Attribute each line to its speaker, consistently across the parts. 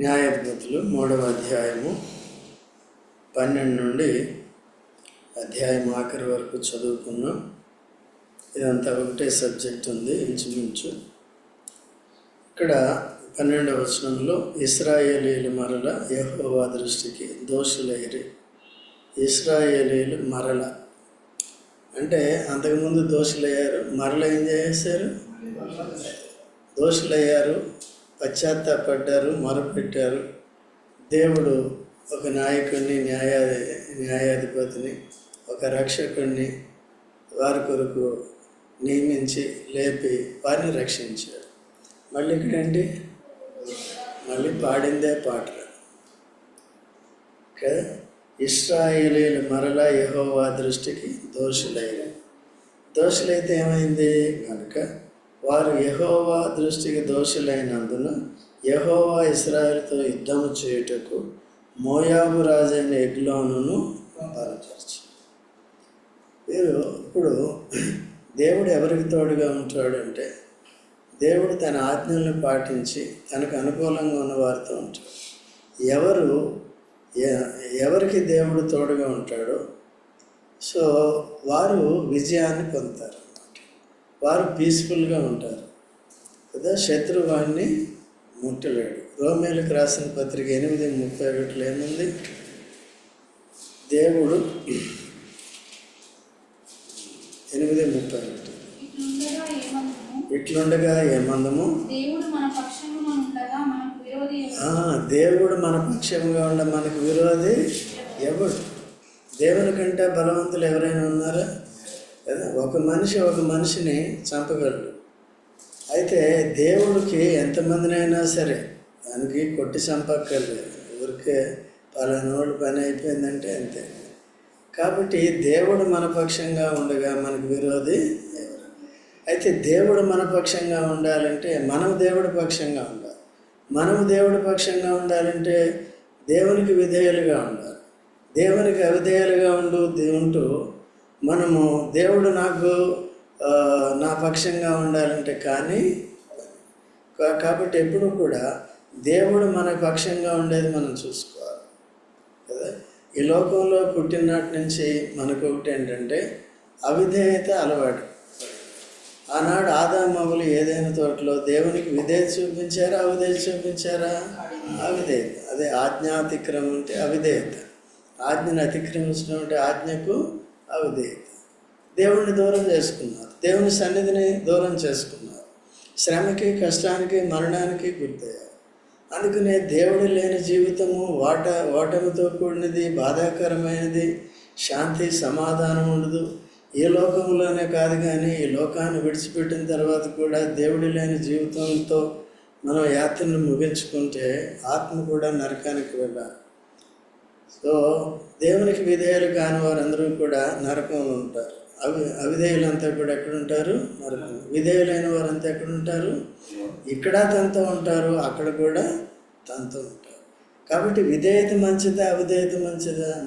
Speaker 1: న్యాయపద్ధతులు మూడవ అధ్యాయము పన్నెండు నుండి అధ్యాయం ఆఖరి వరకు చదువుకున్నాం ఇదంతా ఒకటే సబ్జెక్ట్ ఉంది ఇంచుమించు. ఇక్కడ పన్నెండవ వచనంలో ఇస్రాయేలీలు మరల యహోవా దృష్టికి దోషులైరి. ఇస్రాయేలీలు మరల. అంటే అంతకుముందు దోషులయ్యారు మరల ఏం చేశారు దోషులయ్యారు. పశ్చాత్తాపడ్డారు మొరపెట్టారు. దేవుడు ఒక నాయకుడిని న్యాయాధి న్యాయాధిపతిని ఒక రక్షకుడిని వారి కొరకు నియమించి లేపి వారిని రక్షించాడు. మళ్ళీ ఇక్కడండి మళ్ళీ పాడిందే పాట కదా ఇస్రాయేలీలు మరలా యహోవా దృష్టికి దోషులైన దోషులైతే ఏమైంది? కనుక వారు యహోవా దృష్టికి దోషులైనందున యహోవా ఇస్రాయల్తో యుద్ధము చేయుటకు మోయాబు రాజైన ఎగ్లోను బలపరచు. వీరు ఇప్పుడు దేవుడు ఎవరికి తోడుగా ఉంటాడు అంటే దేవుడు తన ఆజ్ఞలను పాటించి తనకు అనుకూలంగా ఉన్న వారితో ఉంటాడు. ఎవరు ఎ- ఎవరికి దేవుడు తోడుగా ఉంటాడో సో వారు విజయాన్ని పొందుతారు. వారు పీస్ఫుల్గా ఉంటారు. కదా శత్రువాన్ని ముట్టలేడు. రోమేలకు రాసిన పత్రిక ఎనిమిది ముప్పై ఒకటిలో ఏముంది? దేవుడు ఎనిమిది ముప్పై ఒకటి.
Speaker 2: ఇట్లుండగా ఏమందుము? దేవుడు మన
Speaker 1: పక్షంగా ఉండ మనకు విరోధి ఎవడు దేవుని కంటే బలవంతులు ఎవరైనా ఉన్నారా? కదా ఒక మనిషి ఒక మనిషిని చంపగలడు. అయితే దేవుడికి ఎంతమందినైనా సరే దానికి కొట్టి చంపక్కర్లేదు. ఊరికే పలానోడు పని అయిపోయిందంటే అంతే. కాబట్టి దేవుడు మన పక్షంగా ఉండగా మనకు విరోధి ఎవరు? అయితే దేవుడు మన పక్షంగా ఉండాలంటే మనం దేవుడి పక్షంగా ఉండాలి. మనం దేవుడి పక్షంగా ఉండాలంటే దేవునికి విధేయులుగా ఉండాలి. దేవునికి అవిధేయులుగా ఉండు ఉంటూ మనము దేవుడు నాకు నా పక్షంగా ఉండాలంటే కానీ కాబట్టి ఎప్పుడు కూడా దేవుడు మన పక్షంగా ఉండేది మనం చూసుకోవాలి. కదా? ఈ లోకంలో పుట్టినటి నుంచి మనకు ఒకటి ఏంటంటే అవిధేయత అలవాటు. ఆనాడు ఆదామవులు ఏదైనా తోటలో దేవునికి విధేయత చూపించారా అవిధేయత చూపించారా? అవిధేయత. అదే ఆజ్ఞాతిక్రమం అంటే అవిధేయత. ఆజ్ఞను అతిక్రమించడం అంటే ఆజ్ఞకు అవిధేయత దేవుణ్ణి దూరం చేసుకున్నారు. దేవుని సన్నిధిని దూరం చేసుకున్నారు. శ్రమకి కష్టానికి మరణానికి గుర్తయ్యారు అందుకనే దేవుడు లేని జీవితము వాట ఓటమితో కూడినది బాధాకరమైనది శాంతి సమాధానం ఉండదు. ఏ లోకంలోనే కాదు కానీ ఈ లోకాన్ని విడిచిపెట్టిన తర్వాత కూడా దేవుడు లేని జీవితంతో మనం యాత్రను ముగించుకుంటే ఆత్మ కూడా నరకానికి వెళ్ళాలి. సో దేవునికి విధేయులు కాని వారందరూ కూడా నరకంలో ఉంటారు. అవి అవిధేయులంతా కూడా ఎక్కడ ఉంటారు నరకం. విధేయులైన వారంతా ఎక్కడ ఉంటారు ఇక్కడ తనతో ఉంటారు అక్కడ కూడా తనతో ఉంటారు. కాబట్టి విధేయత మంచిదా అవిధేయత మంచిదా?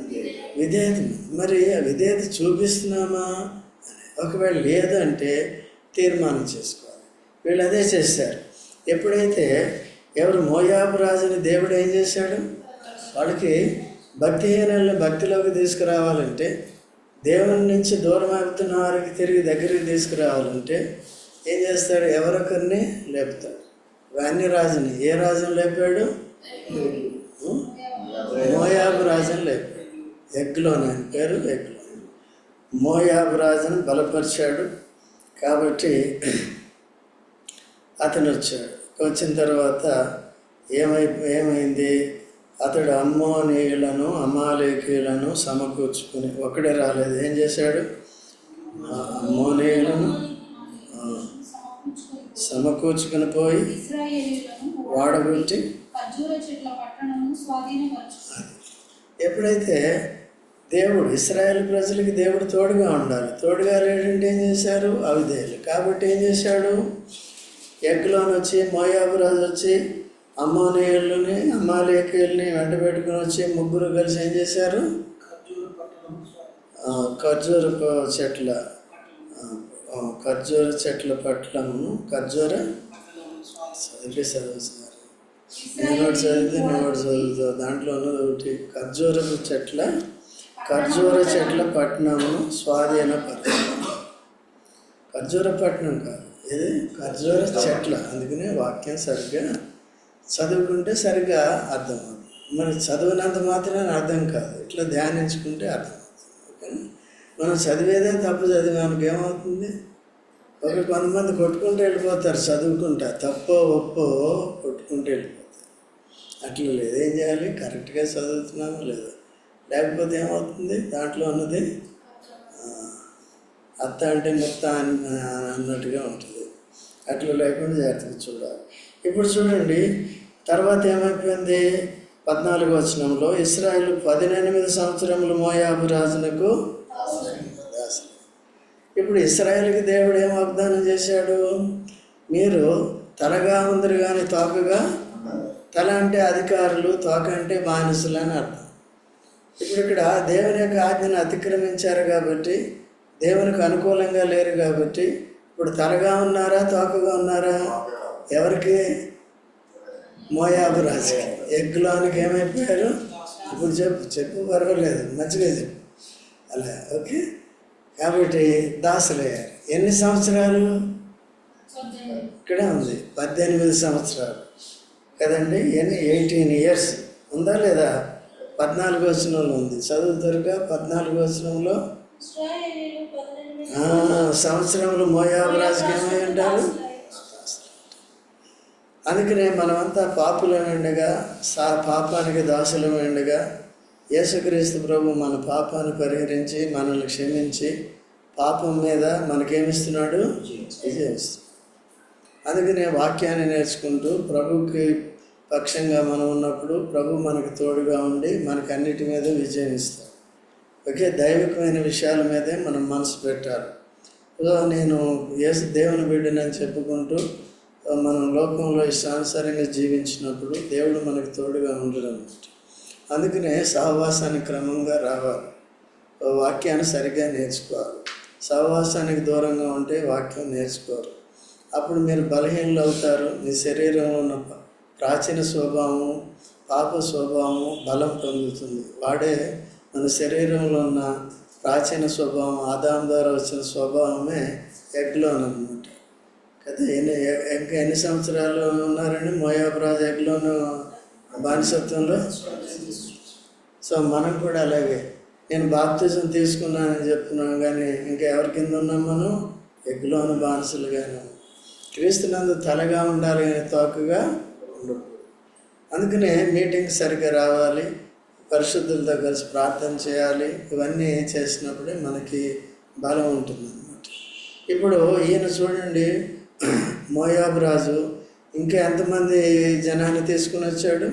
Speaker 1: విధేయత మరి ఆ విధేయత చూపిస్తున్నామా అని. ఒకవేళ లేదంటే తీర్మానం చేసుకోవాలి. వీళ్ళు అదే చేశారు. ఎప్పుడైతే ఎవరు మోయాబు రాజుని దేవుడు ఏం చేశాడు? వాళ్ళకి భక్తిహీనులను భక్తిలోకి తీసుకురావాలంటే దేవుని నుంచి దూరం అవుతున్న వారికి తిరిగి దగ్గరికి తీసుకురావాలంటే ఏం చేస్తాడు? ఎవరొకరిని లేపుతాడు. అన్ని రాజుని. ఏ రాజుని లేపాడు? మోయాబు రాజుని లేపాడు. ఎగ్లోన్ అని పేరు ఎగ్లోన్ మోయాబు రాజును బలపరిచాడు. కాబట్టి అతను వచ్చాడు వచ్చిన తర్వాత ఏమై ఏమైంది? అతడు అమ్మోనీయులను అమాలేకీయులను సమకూర్చుకుని ఒక్కడే రాలేదు. ఏం చేశాడు? అమ్మోనీయులను
Speaker 2: సమకూర్చుకొని
Speaker 1: సమకూర్చుకుని పోయి
Speaker 2: ఇశ్రాయేలీయులను
Speaker 1: వాడగొట్టి ఎప్పుడైతే దేవుడు ఇస్రాయేల్ ప్రజలకి దేవుడు తోడుగా ఉండాలి. తోడుగా లేడంటే ఏం చేశారు? అవిధేయులు. కాబట్టి ఏం చేశాడు? ఎగ్లోని వచ్చి మోయాబు రాజు వచ్చి అమ్మోనీయుల్ని అమ్మాలేకీయుల్ని వెంట పెట్టుకుని వచ్చి ముగ్గురు కలిసి ఏం చేశారు? ఖర్జూర చెట్ల ఖర్జూర చెట్ల పట్లము ఖర్జూర? చదివి చదువు సార్ నేను చదివితే నేను ఒకటి చదువుతా దాంట్లో ఉన్నది ఒకటి ఖర్జూరపు చెట్ల ఖర్జూర చెట్ల పట్టణము స్వాధీన ఖర్జూర పట్టణం కాదు ఇది ఖర్జూర చెట్ల. అందుకనే వాక్యం సరిగ్గా చదువుకుంటే సరిగ్గా అర్థం అవుతుంది మరి చదివినంత మాత్రమే అర్థం కాదు. ఇట్లా ధ్యానించుకుంటే అర్థం అవుతుంది. మనం చదివేదే తప్పు చదివానికి ఏమవుతుంది? ఒక కొంతమంది కొట్టుకుంటూ వెళ్ళిపోతారు చదువుకుంటా. తప్పో ఒప్పో కొట్టుకుంటూ వెళ్ళిపోతారు. అట్లా లేదు. ఏం చేయాలి? కరెక్ట్గా చదువుతున్నామో లేదో. లేకపోతే ఏమవుతుంది? దాంట్లో ఉన్నది అత్త అంటే మొత్తం అని అన్నట్టుగా ఉంటుంది. అట్లా లేకుండా జాగ్రత్తగా చూడాలి. ఇప్పుడు చూడండి తర్వాత ఏమైపోయింది? పద్నాలుగు వచనంలో ఇస్రాయల్ పదినెనిమిది సంవత్సరములు మోయాబు రాజునకు ఇప్పుడు ఇస్రాయల్కి దేవుడు ఏం వాగ్దానం చేశాడు? మీరు తలగా ఉందరు కానీ తోకగా? తల అంటే అధికారులు తోక అంటే బానిసలు అని అర్థం. ఇప్పుడు ఇక్కడ దేవుని యొక్క ఆజ్ఞను అతిక్రమించారు కాబట్టి దేవునికి అనుకూలంగా లేరు కాబట్టి ఇప్పుడు తలగా ఉన్నారా తోకగా ఉన్నారా? ఎవరికి? మోయాబు రాజుకి. ఎగ్లోనికి ఏమైపోయారు? ఇప్పుడు చెప్పు చెప్పు పర్వాలేదు మంచిగా చెప్పు. అలా ఓకే? కాబట్టి దాసులయ్యారు ఎన్ని సంవత్సరాలు? ఇక్కడే ఉంది పద్దెనిమిది సంవత్సరాలు. కదండి ఎన్ని? Eighteen years. ఉందా లేదా? పద్నాలుగు వచనంలో ఉంది. చదువుతారుగా పద్నాలుగు వచనంలో? సంవత్సరంలో మోయాబు రాజుకి ఏమై ఉంటారు అందుకనే మనమంతా పాపులమైండగా సా పాపానికి దాసులమైండగా యేసుక్రీస్తు ప్రభు మన పాపాన్ని పరిహరించి మనల్ని క్షమించి పాపం మీద మనకేమిస్తున్నాడు? విజయం అందుకనే వాక్యాన్ని నేర్చుకుంటూ ప్రభుకి పక్షంగా మనం ఉన్నప్పుడు ప్రభు మనకు తోడుగా ఉండి మనకు అన్నిటి మీద విజయం ఇస్తాడు ఒకే దైవికమైన విషయాల మీదే మనం మనసు పెట్టాలి. నేను యేసు దేవుని బిడ్డనని చెప్పుకుంటూ మనం లోకంలో ఇష్టానుసారంగా జీవించినప్పుడు దేవుడు మనకు తోడుగా ఉండడం అన్నమాట. అందుకనే సహవాసానికి క్రమంగా రావాలి. వాక్యాన్ని సరిగ్గా నేర్చుకోవాలి. సహవాసానికి దూరంగా ఉంటే వాక్యం నేర్చుకోరు. అప్పుడు మీరు బలహీనలు అవుతారు. మీ శరీరంలో ఉన్న ప్రాచీన స్వభావం పాప స్వభావం బలం పొందుతుంది. వాడే మన శరీరంలో ఉన్న ప్రాచీన స్వభావం ఆదాం ద్వారా వచ్చిన స్వభావమే ఎగ్లోన్ అనమాట కదా ఎన్ని ఇంకా ఎన్ని సంవత్సరాలు ఉన్నారండి మోయా ప్రాజెక్టులోను బానిసత్వంలో? సో మనం కూడా అలాగే. నేను బాప్తిజం తీసుకున్నానని చెప్తున్నాను కానీ ఇంకా ఎవరి కింద ఉన్నాం మనం? ఎగ్గులోని బానిసలుగాను. క్రీస్తునందు తలగా ఉండాలి కానీ తోకగా ఉండకూడదు అందుకనే మీటింగ్ సరిగ్గా రావాలి. పరిశుద్ధులతో కలిసి ప్రార్థన చేయాలి. ఇవన్నీ చేసినప్పుడే మనకి బలం ఉంటుంది అన్నమాట ఇప్పుడు ఈయన చూడండి మోయాబు రాజు ఇంకా ఎంతమంది జనాన్ని తీసుకుని వచ్చాడు?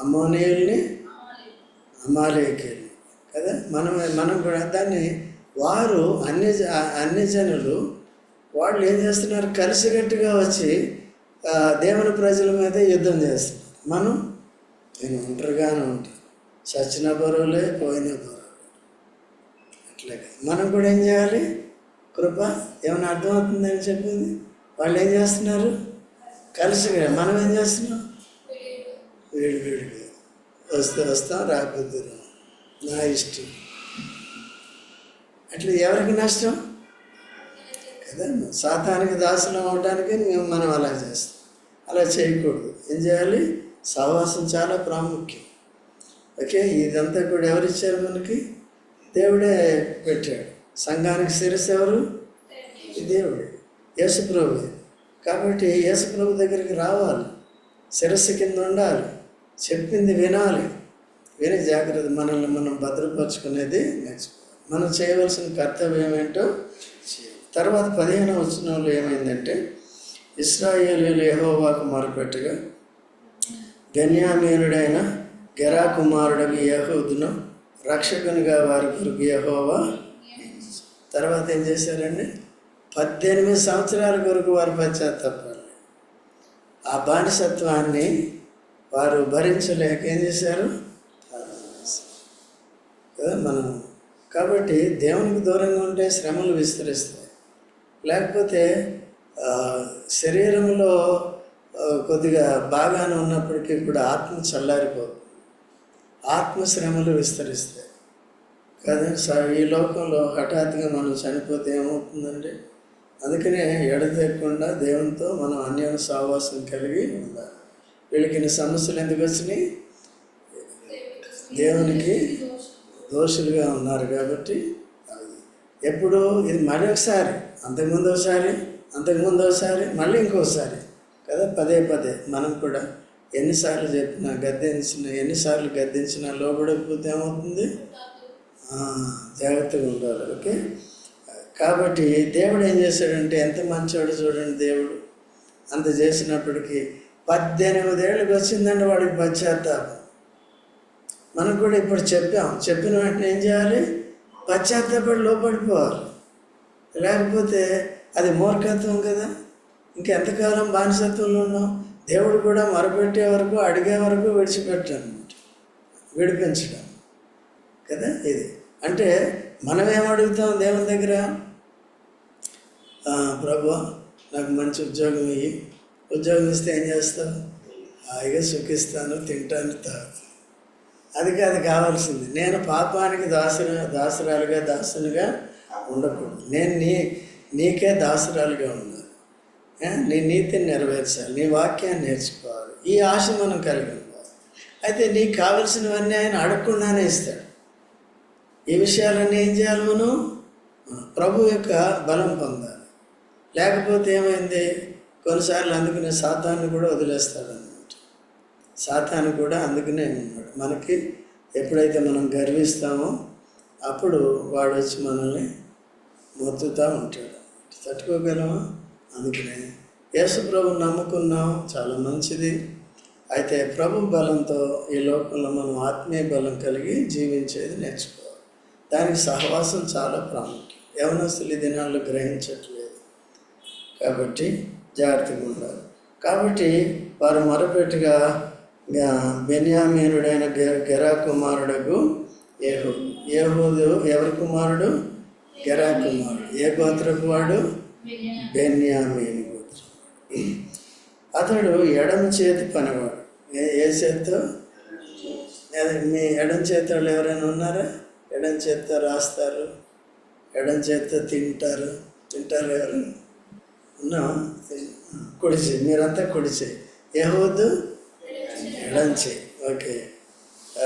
Speaker 1: అమ్మోనీయుల్ని అమాలేకీయులు కదా? మనం మనం కూడా దాన్ని వారు అన్ని జ- అన్ని జనులు వాళ్ళు ఏం చేస్తున్నారు? కలిసికట్టుగా వచ్చి దేవుని ప్రజల మీద యుద్ధం చేస్తున్నారు. మనం నేను ఒంటరిగానే ఉంటాను. చచ్చిన బరువులే పోయిన బరువులే. అట్లాగే మనం కూడా ఏం చేయాలి? కృప ఏమైనా అర్థమవుతుందని చెప్పింది? వాళ్ళు ఏం చేస్తున్నారు? కలిసి మనం ఏం చేస్తున్నాం? వేడి వేడిగా వస్తే వస్తాం రాకపోతే నా ఇష్టం. అట్లా ఎవరికి నష్టం? కదా సాతానికి దాసులు అవడానికి మేము మనం అలా చేస్తాం. అలా చేయకూడదు. ఏం చేయాలి? సహవాసం చాలా ప్రాముఖ్యం. ఓకే ఇదంతా కూడా ఎవరు ఇచ్చారు మనకి? దేవుడే పెట్టాడు. సంఘానికి శిరస్సు ఎవరు? దేవుడు. యేసుప్రభు కాబట్టి యేసుప్రభు దగ్గరికి రావాలి. శిరస్సు కింద ఉండాలి. చెప్పింది వినాలి. విని జాగ్రత్త మనల్ని మనం భద్రపరచుకునేది నేర్చుకోవాలి. మనం చేయవలసిన కర్తవ్యం ఏంటో చేయాలి. తర్వాత పదిహేను వచనంలో ఏమైందంటే ఇస్రాయేలీలు యహోవాకు మొరపెట్టగా గన్యామీనుడైన గెరా కుమారుడవి యహూదును రక్షకునిగా వారి గురుగు యహోవా తర్వాత ఏం చేశారండి? పద్దెనిమిది సంవత్సరాల కొరకు వారు పశ్చాత్తాపాలి ఆ బానిసత్వాన్ని వారు భరించలేక ఏం చేశారు? మనం కాబట్టి దేవునికి దూరంగా ఉంటే శ్రమలు విస్తరిస్తాయి. లేకపోతే శరీరంలో కొద్దిగా బాగానే ఉన్నప్పటికీ కూడా ఆత్మ చల్లారిపోతుంది. ఆత్మశ్రమలు విస్తరిస్తాయి. కదా స- ఈ లోకంలో హఠాత్తుగా మనం చనిపోతే ఏమవుతుందండి? అందుకనే ఎడతెక్కకుండా దేవునితో మనం అన్యోన్య సహవాసం కలిగి ఉండాలి. వీళ్ళకి ఇన్ని సమస్యలు ఎందుకు వచ్చినాయి? దేవునికి దోషులుగా ఉన్నారు కాబట్టి ఎప్పుడు ఇది మళ్ళీ ఒకసారి అంతకుముందు ఒకసారి అంతకుముందు ఒకసారి మళ్ళీ ఇంకోసారి కదా పదే పదే మనం కూడా ఎన్నిసార్లు చెప్పినా గద్దించిన ఎన్నిసార్లు గద్దించినా లోపడకపోతే ఏమవుతుంది? జాగ్రత్తగా ఉండాలి ఓకే? కాబట్టి దేవుడు ఏం చేశాడంటే ఎంత మంచివాడు చూడండి దేవుడు. అంత చేసినప్పటికీ పద్దెనిమిది ఏళ్ళకి వచ్చిందండి వాడికి పశ్చాత్తాపం. మనం కూడా ఇప్పుడు చెప్పాం చెప్పిన వెంటనే ఏం చేయాలి? పశ్చాత్తాపడి లోపడిపోవాలి. లేకపోతే అది మూర్ఖత్వం కదా. ఇంకెంతకాలం బానిసత్వంలో ఉన్నాం? దేవుడు కూడా మొరపెట్టే వరకు అడిగే వరకు విడిచిపెట్టాను విడిపించడం కదా ఇది. అంటే మనం ఏమడుగుతాం అడుగుతాం దేవుని దగ్గర? ప్రభు నాకు మంచి ఉద్యోగం ఇయ్యి. ఉద్యోగం ఇస్తే ఏం చేస్తావు? హాయిగా సుఖిస్తాను తింటాను తాగుతాను. అది కాదు కావాల్సింది. నేను పాపానికి దాసుర దాసురాలుగా దాసునిగా ఉండకూడదు. నేను నీ నీకే దాసురాలుగా ఉన్నాను. నీ నీతిని నెరవేర్చాలి. నీ వాక్యాన్ని నేర్చుకోవాలి. ఈ ఆశ మనం కలిగి ఉండాలి. అయితే నీకు కావలసినవన్నీ ఆయన అడగకుండానే ఇస్తాడు. ఈ విషయాలన్నీ ఏం చేయాలి మనం? ప్రభు యొక్క బలం పొందాలి. లేకపోతే ఏమైంది? కొన్నిసార్లు అందుకనే సాతాన్ని కూడా వదిలేస్తాడు అన్నమాట కూడా అందుకనే ఉన్నాడు. మనకి ఎప్పుడైతే మనం గర్విస్తామో అప్పుడు వాడు వచ్చి మనల్ని మొత్తుతూ ఉంటాడు. తట్టుకోగలమా? అందుకనే యేసు ప్రభు నమ్ముకున్నాం. చాలా మంచిది. అయితే ప్రభు బలంతో ఈ లోకంలో మనం ఆత్మీయ బలం కలిగి జీవించేది నేర్చుకోవాలి దానికి సహవాసం చాలా ప్రాముఖ్యం. యవనస్తులు ఈ దినాల్లో గ్రహించట్లేదు. కాబట్టి జాగ్రత్తగా ఉండాలి. కాబట్టి వారు మొరపెట్టుగా బెన్యామీనుడైన గెరా కుమారుడకు ఏహో ఏహూదు ఎవరి కుమారుడు? గెరా కుమారుడు. ఏ గోత్రపు వాడు? బెన్యామీని గోత్రం అతడు ఎడం చేతి పనివాడు. ఏ చేత్తో? మీ ఎడం చేతి వాళ్ళు ఎవరైనా ఉన్నారా? ఎడం చేత్తో రాస్తారు ఎడం చేత్తో తింటారు. తింటారు ఎవరు? ఉన్నాం కుడిచి మీరంతా కుడిచి. ఏహోద్దు ఎడం చేయి ఓకే.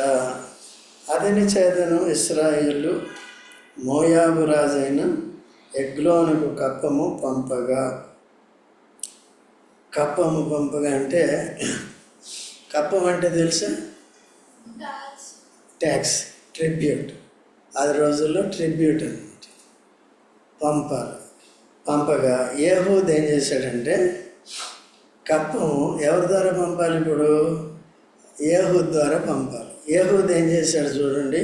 Speaker 1: ఆ, అతని చేతను ఇస్రాయిలు మోయాబు రాజైన ఎగ్లోనుకు కప్పము పంపగా. కప్పము పంపగా అంటే కప్పం అంటే తెలుసా? ట్యాక్స్ ట్రిబ్యూట్ అది రోజుల్లో ట్రిబ్యూట్ అనమాట పంపాలి. పంపగా ఏహూద్ ఏం చేశాడంటే కప్పం ఎవరి ద్వారా పంపాలి ఇప్పుడు? ఏహూద్ ద్వారా పంపాలి. ఏహూద్ ఏం చేశాడు చూడండి.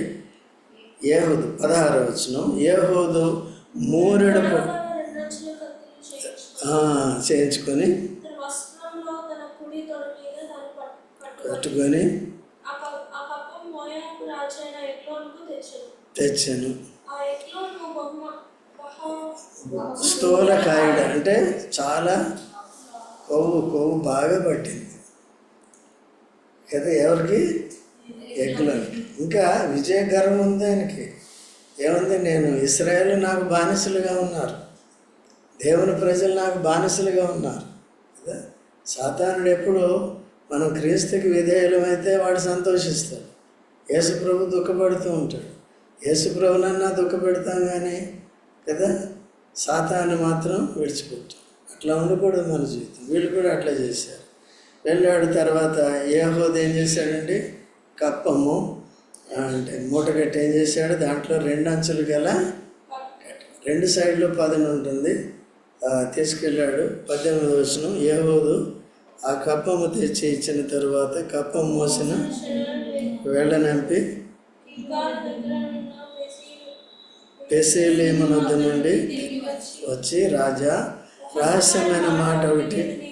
Speaker 1: ఏహూద్ పదహారు వచ్చిన ఏహూదు మూరెడు
Speaker 3: చేయించుకొని
Speaker 1: కట్టుకొని
Speaker 3: తెచ్చాను.
Speaker 1: స్థూలకాయుడు అంటే చాలా కొవ్వు కొవ్వు బాగా పట్టింది. కదా ఎవరికి? ఎగ్గులని ఇంకా విజయ గర్వం ఉంది ఆయనకి. ఏముంది నేను ఇస్రాయేల్ నాకు బానిసలుగా ఉన్నారు. దేవుని ప్రజలు నాకు బానిసలుగా ఉన్నారు. కదా? సాతానుడు ఎప్పుడు మనం క్రీస్తుకి విధేయులమైతే వాడు సంతోషిస్తాడు. యేసుప్రభు దుఃఖపడుతూ ఉంటాడు. యేసుప్రభునన్నా దుఃఖపెడతాం కానీ కదా? సాతాన్ని మాత్రం విడిచిపెట్టాం. అట్లా ఉండకూడదు మన జీవితం. వీళ్ళు కూడా అట్లా చేశారు. వెళ్ళాడు తర్వాత ఏహోది ఏం చేశాడండి? కప్పము అంటే మూటగట్టి ఏం చేశాడు? దాంట్లో రెండు అంచులు గల రెండు సైడ్లు పదన ఉంటుంది. తీసుకెళ్ళాడు. పద్దెనిమిది వచ్చిన ఏహోదు ఆ కప్పము తెచ్చి ఇచ్చిన తర్వాత కప్పం మోసిన వెళ్ళనంపి
Speaker 3: ఇంకా దగ్గర ఉన్న పెసీలు
Speaker 1: పెసేలేము వద్ద నుండి వచ్చి రాజా రహస్యమైన మాట ఒకటి.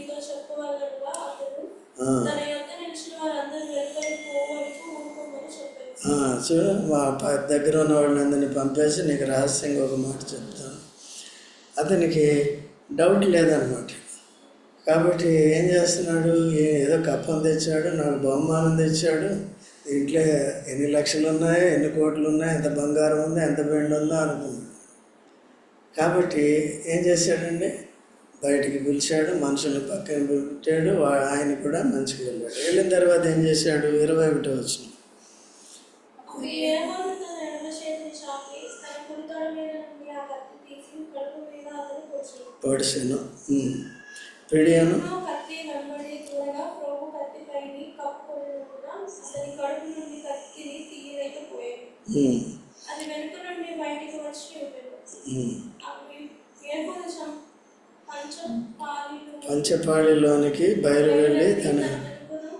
Speaker 1: చూడు మా ప- దగ్గర ఉన్న వాళ్ళందరినీ పంపేసి నీకు రహస్యంగా ఒక మాట చెప్తాను. అతనికి డౌట్ లేదనమాట. కాబట్టి ఏం చేస్తున్నాడు? ఏదో కప్పం తెచ్చాడు నాకు బహుమానం తెచ్చాడు. ఇంట్లో ఎన్ని లక్షలు ఉన్నాయో ఎన్ని కోట్లు ఉన్నాయో ఎంత బంగారం ఉందో ఎంత బెండ్ ఉందో అనుకున్నాడు కాబట్టి ఏం చేశాడండి? బయటికి పిలిచాడు మనుషుల్ని పక్కన పెట్టాడు ఆయన కూడా మంచిగా వెళ్ళాడు. వెళ్ళిన తర్వాత ఏం చేశాడు? ఇరవై ఒకటో వచ్చిన.
Speaker 3: అప్పుడు ఏమని తన ఎడమ చేతిని చాపి తన కుడితోడ మీద నుండి ఆ కత్తి తీసి కడుపు మీద అతను పొడిచాడు
Speaker 1: పొడిసాను పిడియాను
Speaker 3: ఆ కత్తి వెంబడి చూడగా ప్రభు కత్తి పైని అతని కడుపు నుండి కత్తిని అది వెనుక నుండి బయటికి వచ్చి. అవి
Speaker 1: పంచపాడిలోనికి బయలు వెళ్ళి తన
Speaker 3: వెనుకను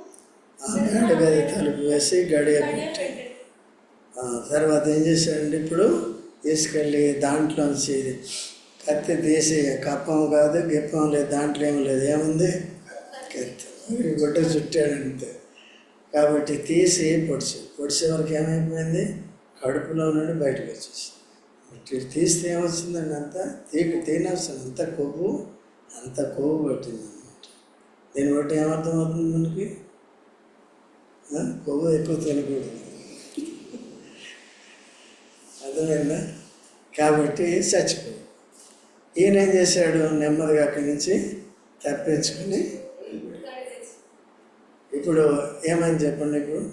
Speaker 1: ఆ మేడ గది తలుపు వేసి గడియ
Speaker 3: గడియ
Speaker 1: పెట్టి
Speaker 3: పెట్టాడు.
Speaker 1: తర్వాత ఏం చేశాడండి ఇప్పుడు తీసుకెళ్ళి దాంట్లోంచి కత్తి తీసి కప్పం కాదు గిప్పం లేదు దాంట్లో ఏం లేదు. ఏముంది? కత్తి. గుడ్డ చుట్టాడంతే. కాబట్టి తీసి పొడిచింది పొడిచే వరకు ఏమైపోయింది? కడుపులో నుండి బయటకు వచ్చేసి ఇటు తీస్తే ఏమొచ్చిందండి అంత? తీకి తినాల్సిన అంత కొవ్వు అంత కొవ్వు పట్టింది అనమాట దీన్ని బట్టి ఏమర్థమవుతుంది మనకి? కొవ్వు ఎక్కువ తినకూడదు. అర్థమైందా? కాబట్టి చచ్చిపోయి. ఈయన ఏం చేశాడు? నెమ్మదిగా అక్కడి నుంచి తప్పించుకుని ఇప్పుడు ఏమని చెప్పండి ఇప్పుడు?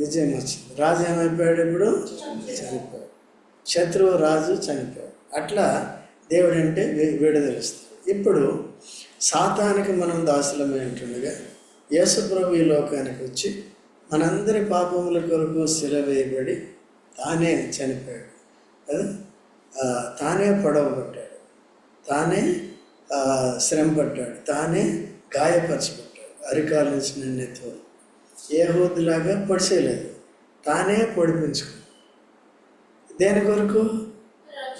Speaker 1: విజయం వచ్చింది. రాజు ఏమైపోయాడు ఇప్పుడు? చనిపోయాడు. శత్రువు రాజు చనిపోయాడు. అట్లా దేవుడు అంటే విడుదలిస్తాడు ఇప్పుడు సాతానికి మనం దాసులమై ఉంటుండగా యేసుప్రభు ఈ లోకానికి వచ్చి మనందరి పాపముల కొరకు శిల వేయబడి తానే చనిపోయాడు. కదా? తానే పొడవబడ్డాడు తానే శ్రమపడ్డాడు శ్రమ తానే గాయపరచబడ్డాడు. అరికాల నుంచి నిన్నెత్తు ఏ హోద్దులాగా పడిచేయలేదు. తానే పొడిపించుకు దేని కొరకు?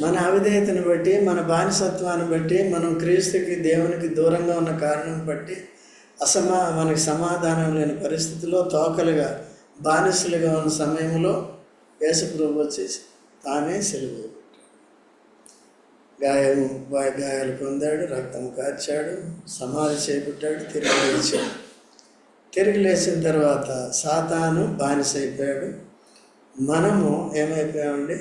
Speaker 1: మన అవిధేయతను బట్టి మన బానిసత్వాన్ని బట్టి మనం క్రీస్తుకి దేవునికి దూరంగా ఉన్న కారణం బట్టి అసమా మనకి సమాధానం లేని పరిస్థితిలో తోకలుగా బానిసలుగా ఉన్న సమయంలో యేసుప్రభు వచ్చేసి తానే సెలవు. గాయం గాయాలు పొందాడు రక్తం కార్చాడు సమాధి చేపట్టాడు తిరిగి లేచాడు. తిరిగి లేచిన తర్వాత సాతాను బానిస అయిపోయాడు మనము ఏమైపోయామండి?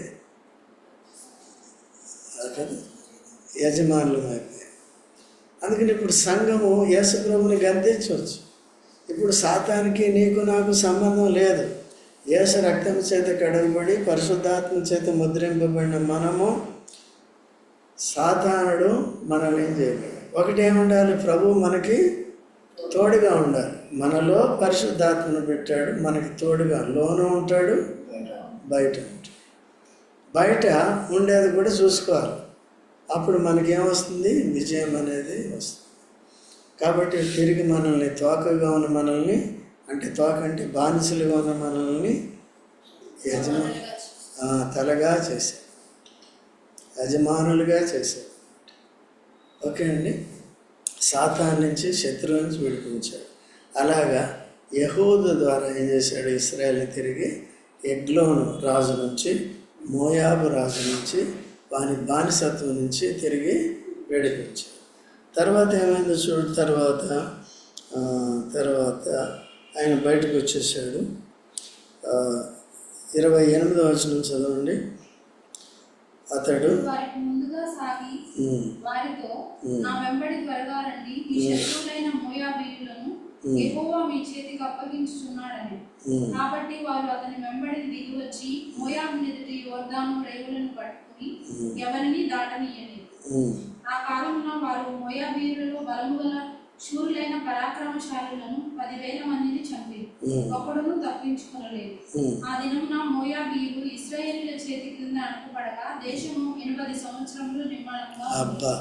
Speaker 1: యజమానులం అయిపోయాం అందుకని ఇప్పుడు సంఘము యేసుప్రభుని గద్దించవచ్చు. ఇప్పుడు సాతానికి నీకు నాకు సంబంధం లేదు. యేసు రక్తం చేత కడగబడి పరిశుద్ధాత్మ చేత ముద్రింపబడిన మనము సాతానుడు మనల్ని ఏం చేయలేడు. ఒకటి ఏముండాలి ప్రభు మనకి తోడుగా ఉండాలి. మనలో పరిశుద్ధాత్మను పెట్టాడు. మనకి తోడుగా లోను ఉంటాడు. బయట ఉంటాడు. బయట ఉండేది కూడా చూసుకోవాలి. అప్పుడు మనకేమొస్తుంది విజయం అనేది వస్తుంది. కాబట్టి తిరిగి మనల్ని తోకగా ఉన్న మనల్ని అంటే తోక అంటే బానిసలుగా ఉన్న మనల్ని యజమా తలగా చేశారు యజమానులుగా చేశారు. ఓకే అండి? సాతాన్ నుంచి శత్రువు నుంచి విడిపించాడు అలాగా యహూదు ద్వారా ఏం చేశాడు? ఇస్రాయల్ని తిరిగి ఎగ్లోను రాజు నుంచి మోయాబు రాజు నుంచి వాని బానిసత్వం నుంచి తిరిగి విడిపించాడు తర్వాత ఏమైందో చూడు తర్వాత తర్వాత ఆయన బయటకు వచ్చేసాడు. ఇరవై ఎనిమిదో వచనం చదవండి. అతడు
Speaker 2: ముందుగా సాగి వారితో
Speaker 1: ఉమ్.
Speaker 2: నా వెంబడి త్వరగా రండి మీ శత్రువులైన మోయాబీయులను మీ చేతికి అప్పగించుచున్నాడని. కాబట్టి వారు అతని వెంబడి దిగి వచ్చి మోయాబు ఎదుటి యోర్దాను రేవులను పట్టుకుని ఎవరిని దాటనీయలేదు. ఆ కాలంలో వారు మోయాబీయులలో బలము గల శూరులైన పరాక్రమశాలులను పదివేల మందిని
Speaker 1: ఉమ్,
Speaker 2: ఒకడును తప్పించుకొనలేదు. ఆ దినమున మోయాబీయులు ఇశ్రాయేలీల చేతి క్రింద అణుకుపడగా దేశము ఎనిమిది సంవత్సరములు నిర్మాణంగా.
Speaker 1: అబ్బా.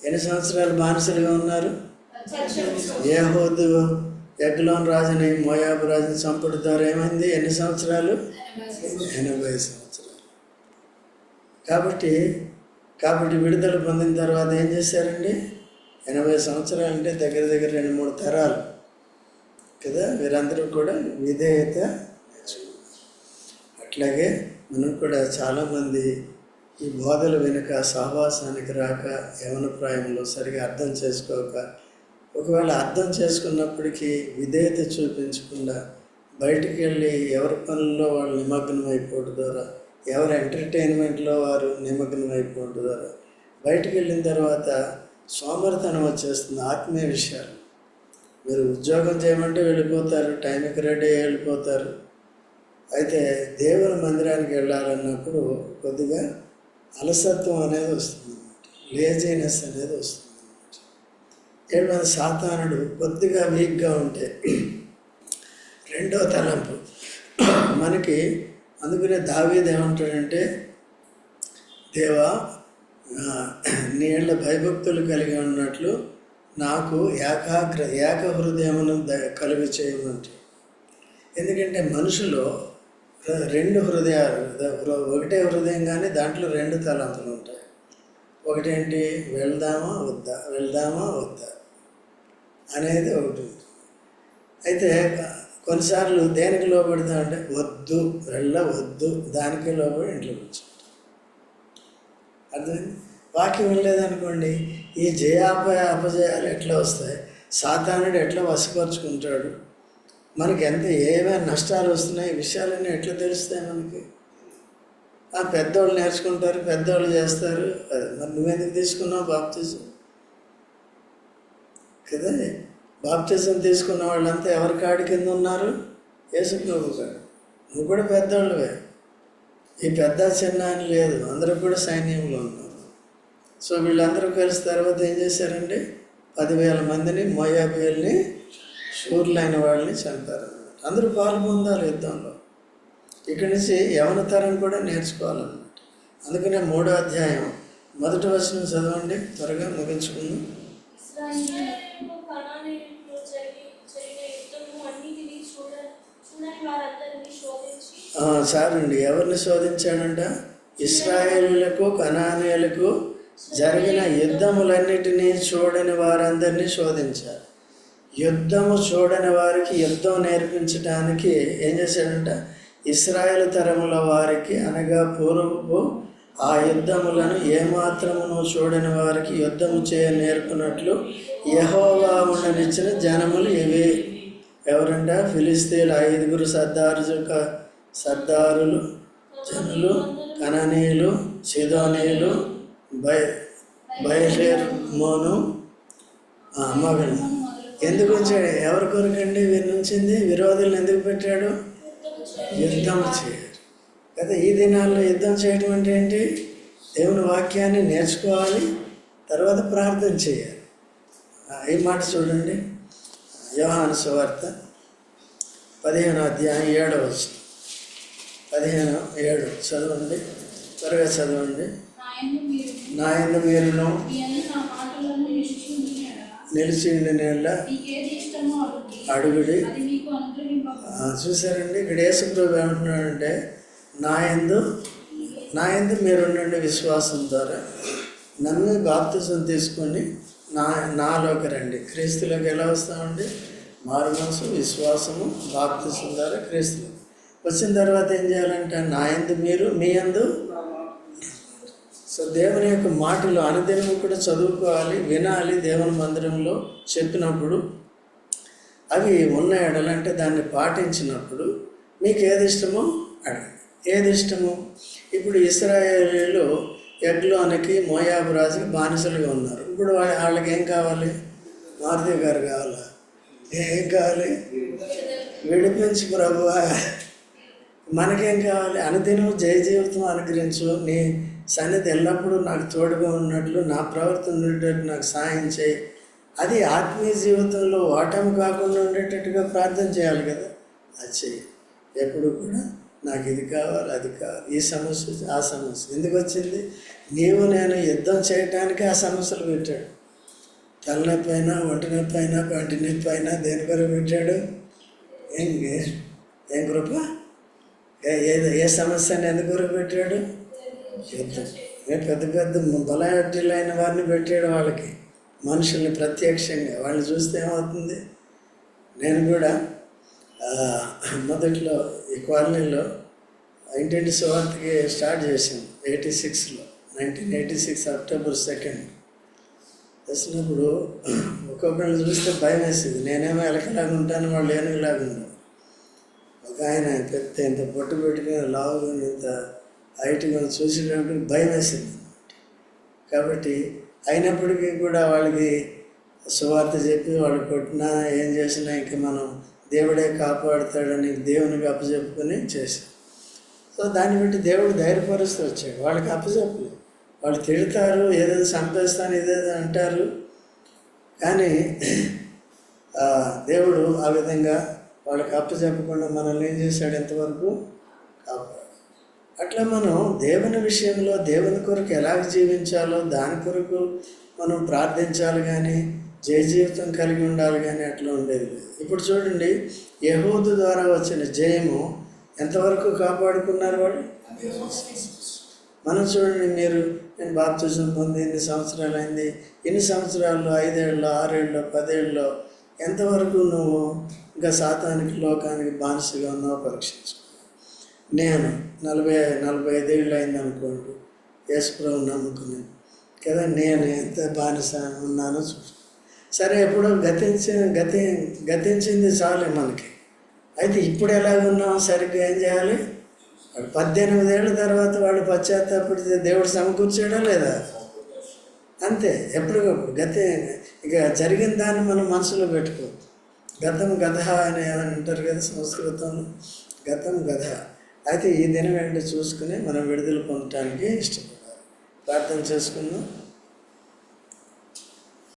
Speaker 1: ఎన్ని సంవత్సరాలు బానిసలుగా ఉన్నారు?
Speaker 3: పద్దెనిమిది
Speaker 1: ఏ హోదు ఎగ్లోన్ రాజుని మోయాబు రాజుని చంపడం ద్వారా ఏమైంది? ఎన్ని సంవత్సరాలు? ఎనభై సంవత్సరాలు. కాబట్టి కాబట్టి విడుదల పొందిన తర్వాత ఏం చేశారండి? ఎనభై సంవత్సరాలు అంటే దగ్గర దగ్గర రెండు మూడు తరాలు కదా? వీరందరూ కూడా విధేయత అట్లాగే మనం కూడా చాలామంది ఈ బోధల వెనుక సహవాసానికి రాక యవనప్రాయంలో సరిగా అర్థం చేసుకోక ఒకవేళ అర్థం చేసుకున్నప్పటికీ విధేయత చూపించకుండా బయటికి వెళ్ళి ఎవరి పనుల్లో వాళ్ళు నిమగ్నం అయిపోవడం ద్వారా ఎవరి ఎంటర్టైన్మెంట్లో వారు నిమగ్నం అయిపోవడం ద్వారా బయటికి వెళ్ళిన తర్వాత సోమరితనం వచ్చేస్తుంది ఆత్మీయ విషయాలు. మీరు ఉద్యోగం చేయమంటే వెళ్ళిపోతారు టైంకి రెడీ వెళ్ళిపోతారు. అయితే దేవుని మందిరానికి వెళ్ళాలన్నప్పుడు కొద్దిగా అలసత్వం అనేది వస్తుంది లేజీనెస్ అనేది వస్తుంది ఏమైనా సాతానుడు కొద్దిగా వీక్గా ఉంటే రెండో తలంపు. మనకి అందుకనే దావీది ఏమంటాడంటే దేవా ఆ, నీళ్ళ భయభక్తులు కలిగి ఉన్నట్లు నాకు ఏకాగ్ర ఏక హృదయమును ద- కలుగు చేయమంటే ఎందుకంటే మనుషులో రెండు హృదయాలు ఒకటే హృదయం కానీ దాంట్లో రెండు తలంపులు ఉంటాయి. ఒకటేంటి వెళ్దామా వద్దా? వెళ్దామా వద్దా? అనేది ఒకటి అయితే కొన్నిసార్లు దేనికి లోపడతామంటే వద్దు వెళ్ళవద్దు దానికి లోపడి ఇంట్లో కూర్చో అర్థమైంది? వాక్యం వినలేదనుకోండి ఈ జయాపయ అపజయాలు ఎట్లా వస్తాయి? సాతానుడు ఎట్లా వశపరుచుకుంటాడు? మనకి ఎంత ఏమైనా నష్టాలు వస్తున్నాయి విషయాలన్నీ ఎట్లా తెలుస్తాయి మనకి? ఆ పెద్దోళ్ళు నేర్చుకుంటారు పెద్దోళ్ళు చేస్తారు. అది మరి నువ్వెందుకు తీసుకున్నావు బాప్తిజం? కదా? బాప్తిజం తీసుకున్న వాళ్ళంతా ఎవరి కాడి కింద ఉన్నారు? యేసు ప్రభు కాడు నువ్వు కూడా పెద్దోళ్ళవే. ఈ పెద్ద చిన్న అని లేదు. అందరూ కూడా సైన్యంలో ఉన్నారు. సో వీళ్ళందరూ కలిసి తర్వాత ఏం చేశారండి పదివేల మందిని మోయాబేల్ని షూర్లైన వాళ్ళని చంపారు. అందరూ పాలు పొందాలి యుద్ధంలో. ఇక్కడి నుంచి యవన తరం కూడా నేర్చుకోవాలన్నమాట. అందుకనే మూడో అధ్యాయం మొదటి వచనం చదవండి త్వరగా ముగించుకుందాం
Speaker 3: ఇశ్రాయేలు కనానీయులు జరిగి జరిగిన యుద్ధము అన్నిటినీ చూడ చూడని వారందరినీ శోధించి
Speaker 1: ఆ, చాలండి ఎవరిని శోధించాడంట? ఇస్రాయేలులకు కనానీయులకు జరిగిన యుద్ధములన్నిటినీ చూడని వారందరినీ శోధించారు. యుద్ధము చూడని వారికి యుద్ధం నేర్పించడానికి ఏం చేశాడంట? ఇస్రాయేల్ తరముల వారికి అనగా పూర్వపు ఆ యుద్ధములను ఏమాత్రమును చూడని వారికి యుద్ధము చేయ నేర్పినట్లు యహోవా ఉండనిచ్చిన జనములు ఇవి. ఎవరంట ఫిలిస్తీన్ ఐదుగురు సర్దారు యొక్క సర్దారులు జనులు కననీయులు సిదోనీయులు బై బయలేర్ మోను అమ్మగారు. ఎందుకు ఉంచాడు ఎవరి కొరకండి? వీరి నుంచింది? విరోధులను ఎందుకు పెట్టాడు? యుద్ధం చేయాలి కదా ఈ దినాల్లో యుద్ధం చేయడం అంటే ఏంటి? దేవుని వాక్యాన్ని నేర్చుకోవాలి తర్వాత ప్రార్థన చేయాలి. ఈ మాట చూడండి. యోహాను సువార్త పదిహేను అధ్యాయం ఏడవ. పదిహేను ఏడు చదవండి త్వరగా చదవండి. నా ఎందు మీరును.
Speaker 2: మీ అన్ని నా మాటలను నిరీక్షించిన ఎడల
Speaker 1: నిలిచి ఉండి నేల
Speaker 2: మీకేది ఇష్టమో అడుగుడి.
Speaker 1: చూసారండి ఇక్కడ యేసుప్రభు ఏమంటున్నాడంటే నా ఎందు నా ఎందు మీరుండండి విశ్వాసం ద్వారా. నన్ను బాప్తిజం తీసుకొని నా నాలోకి రండి. క్రీస్తులోకి ఎలా వస్తామండి? మారు మనసు విశ్వాసము బాప్తిజం ద్వారా క్రీస్తులు. వచ్చిన తర్వాత ఏం చేయాలంటే నా ఎందు మీరు మీ ఎందు సో దేవుని యొక్క మాటలు అనుదినము కూడా చదువుకోవాలి వినాలి దేవుని మందిరంలో చెప్పినప్పుడు. అవి ఉన్న ఎడలంటే దాన్ని పాటించినప్పుడు మీకు ఏది ఇష్టమో అడగండి. ఏది ఇష్టము? ఇప్పుడు ఇస్రాయేలీలో ఎగ్లోనికి మోయాబు రాజుకి బానిసలుగా ఉన్నారు. ఇప్పుడు వాళ్ళ వాళ్ళకి ఏం కావాలి? మారుతి గారు కావాలా? ఏం కావాలి? విడిపించి ప్రభువా మనకేం కావాలి? అనుదినం జయ జీవితం అనుగ్రహించు. నీ సన్నిధి ఎల్లప్పుడూ నాకు తోడుగా ఉన్నట్లు నా ప్రవర్తన ఉండేటట్టు నాకు సాయం చేయి. అది ఆత్మీయ జీవితంలో ఓటమి కాకుండా ఉండేటట్టుగా ప్రార్థన చేయాలి కదా. అది చెయ్యి. ఎప్పుడు కూడా నాకు ఇది కావాలి అది కావాలి. ఈ సమస్య ఆ సమస్య. ఎందుకు వచ్చింది? నీవు నేను యుద్ధం చేయటానికి ఆ సమస్యలు పెట్టాడు. తలనొప్పి అయినా ఒంటి నొప్పి అయినా పంటి నొప్పి అయినా దేని కొరకు పెట్టాడు? ఏం ఏం కృప? ఏదో ఏ- ఏ సమస్యని ఎందుకు కొరకు పెట్టాడు? యుద్ధం. ఏ పెద్ద పెద్ద అయిన వారిని పెట్టాడు వాళ్ళకి. మనుషుల్ని ప్రత్యక్షంగా. వాళ్ళని చూస్తే ఏమవుతుంది? నేను కూడా మొదట్లో ఈ కాలనీలో ఇంటింటి సువార్తకి స్టార్ట్ చేసింది ఎయిటీ సిక్స్లో nineteen eighty six October second. వచ్చినప్పుడు ఒక్కొక్కరిని చూస్తే భయం వేసేది నేనేమో ఎలకలాగా ఉంటాను వాళ్ళు ఏనుగులాగా ఉంటాను ఒక ఆయన పెద్ద ఇంత పొట్టు పెట్టుకుని లావుగా ఇంత హైట్గా చూసేటప్పుడు భయం వేసింది. కాబట్టి అయినప్పటికీ కూడా వాళ్ళకి సువార్త చెప్పి వాళ్ళు కొట్టినా ఏం చేసినా ఇంకా మనం దేవుడే కాపాడుతాడని దేవునికి అప్పచెప్పుకొని చేశారు సో దాన్ని బట్టి దేవుడు ధైర్యపరుస్తూ వచ్చాడు. వాళ్ళకి అప్పచెప్పలేదు వాళ్ళు తిడతారు ఏదైనా సంపేస్తాను ఏదైనా అంటారు. కానీ దేవుడు ఆ విధంగా వాళ్ళకి అప్పచెప్పకుండా మనల్ని ఏం చేశాడు ఎంతవరకు కాపాడు అట్లా మనం దేవుని విషయంలో దేవుని కొరకు ఎలా జీవించాలో దాని కొరకు మనం ప్రార్థించాలి కానీ జయ జీవితం కలిగి ఉండాలి కానీ అట్లా ఉండేది ఇప్పుడు చూడండి యహూదు ద్వారా వచ్చిన జయము ఎంతవరకు కాపాడుకున్నారు వాళ్ళు? మనం చూడండి మీరు నేను బాప్తిజం పొంది ఎన్ని సంవత్సరాలు అయింది? ఎన్ని సంవత్సరాల్లో? ఐదేళ్ళు ఆరేళ్ళు పదేళ్ళలో ఎంతవరకు నువ్వు ఇంకా శాతానికి లోకానికి బానిసగా ఉన్నావు పరీక్షించు నేను నలభై నలభై ఐదేళ్ళు అయింది అనుకోండి యేసుప్రభు నమ్ముకున్నాను. కదా నేను ఎంత బానిస ఉన్నానో చూసుకో. సరే ఎప్పుడో గతించి గతి గతించింది చాలే మనకి. అయితే ఇప్పుడు ఎలా ఉన్నాం సరిగ్గా ఏం చేయాలి? వాడు పద్దెనిమిది ఏళ్ళ తర్వాత వాడు పశ్చాత్తాపడితే దేవుడు సమకూర్చాడా లేదా? అంతే ఎప్పటికప్పుడు. గతే ఇక జరిగిన దాన్ని మనం మనసులో పెట్టుకోవద్దు. గతం గత అని అంటారు కదా సంస్కృతంలో. గతం గత అయితే ఈ దినం ఏంటో చూసుకుని మనం విడుదల పొందటానికి ఇష్టపడాలి. ప్రార్థన చేసుకుందాం.